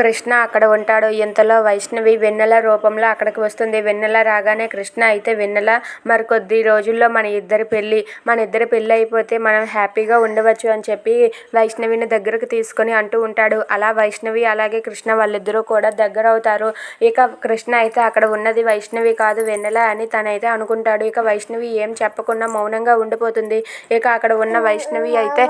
కృష్ణ అక్కడ ఉంటాడు ఇంతలో వైష్ణవి వెన్నెల రూపంలో అక్కడికి వస్తుంది. వెన్నెల రాగానే కృష్ణ అయితే వెన్నెల మరికొద్ది రోజుల్లో మన ఇద్దరి పెళ్ళి మన ఇద్దరి పెళ్ళి అయిపోతే మనం హ్యాపీగా ఉండవచ్చు అని చెప్పి వైష్ణవిని దగ్గరకు తీసుకొని అంటూ ఉంటాడు. అలా వైష్ణవి అలాగే కృష్ణ వాళ్ళిద్దరూ కూడా దగ్గర అవుతారు. ఇక కృష్ణ అయితే అక్కడ ఉన్నది వైష్ణవి కాదు వెన్నెల అని తనైతే అనుకుంటాడు. ఇక వైష్ణవి ఏం చెప్పకుండా మౌనంగా ఉండిపోతుంది. ఇక అక్కడ ఉన్న వైష్ణవి అయితే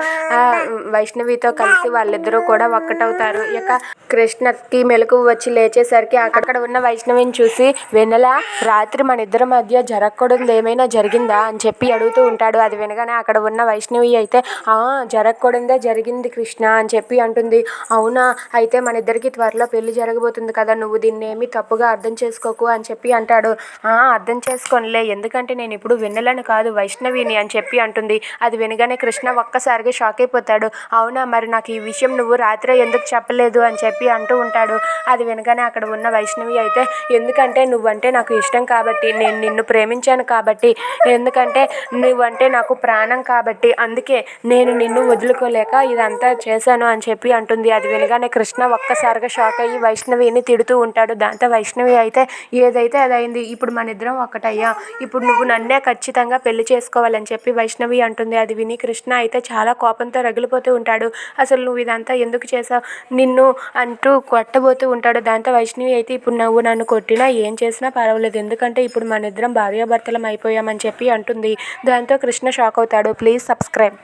వైష్ణవితో కలిసి వాళ్ళిద్దరూ కూడా ఒక్కటవుతారు. ఇక కృష్ణ కృష్ణకి మెలకు వచ్చి లేచేసరికి అక్కడ ఉన్న వైష్ణవిని చూసి వెన్నెల రాత్రి మన ఇద్దరి మధ్య జరగకూడదు ఏమైనా జరిగిందా? అని చెప్పి అడుగుతూ ఉంటాడు. అది వినగానే అక్కడ ఉన్న వైష్ణవి అయితే ఆ జరగకూడదే జరిగింది కృష్ణ అని చెప్పి అంటుంది. అవునా? అయితే మన ఇద్దరికి త్వరలో పెళ్ళి జరగబోతుంది కదా నువ్వు దీన్ని ఏమీ తప్పుగా అర్థం చేసుకోకు అని చెప్పి అంటాడు. ఆ అర్థం చేసుకోనిలే. ఎందుకంటే నేను ఇప్పుడు వెన్నెలను కాదు వైష్ణవిని అని చెప్పి అంటుంది. అది వినగానే కృష్ణ ఒక్కసారిగా షాక్ అయిపోతాడు. అవునా? మరి నాకు ఈ విషయం నువ్వు రాత్రే ఎందుకు చెప్పలేదు? అని చెప్పి అంటూ ఉంటాడు. అది వినగానే అక్కడ ఉన్న వైష్ణవి అయితే ఎందుకంటే నువ్వంటే నాకు ఇష్టం కాబట్టి నేను నిన్ను ప్రేమించాను కాబట్టి ఎందుకంటే నువ్వంటే నాకు ప్రాణం కాబట్టి అందుకే నేను నిన్ను వదులుకోలేక ఇదంతా చేశాను అని చెప్పి అంటుంది. అది వినగానే కృష్ణ ఒక్కసారిగా షాక్ అయ్యి వైష్ణవిని తిడుతూ ఉంటాడు. దాంతో వైష్ణవి అయితే ఏదైతే అదైంది ఇప్పుడు మన ఇద్దరం ఒక్కటయ్యా. ఇప్పుడు నువ్వు నన్నే ఖచ్చితంగా పెళ్ళి చేసుకోవాలని చెప్పి వైష్ణవి అంటుంది. అది విని కృష్ణ అయితే చాలా కోపంతో రగిలిపోతూ ఉంటాడు. అసలు నువ్వు ఇదంతా ఎందుకు చేసావు నిన్ను అంటూ కొట్టబోతూ ఉంటాడు దాంతో వైష్ణవి అయితే ఇప్పుడు నువ్వు నన్ను కొట్టినా ఏం చేసినా పర్వాలేదు. ఎందుకంటే ఇప్పుడు మన ఇద్దరం భార్యాభర్తలం అయిపోయామని చెప్పి అంటుంది. దాంతో కృష్ణ షాక్ అవుతాడు. Please subscribe.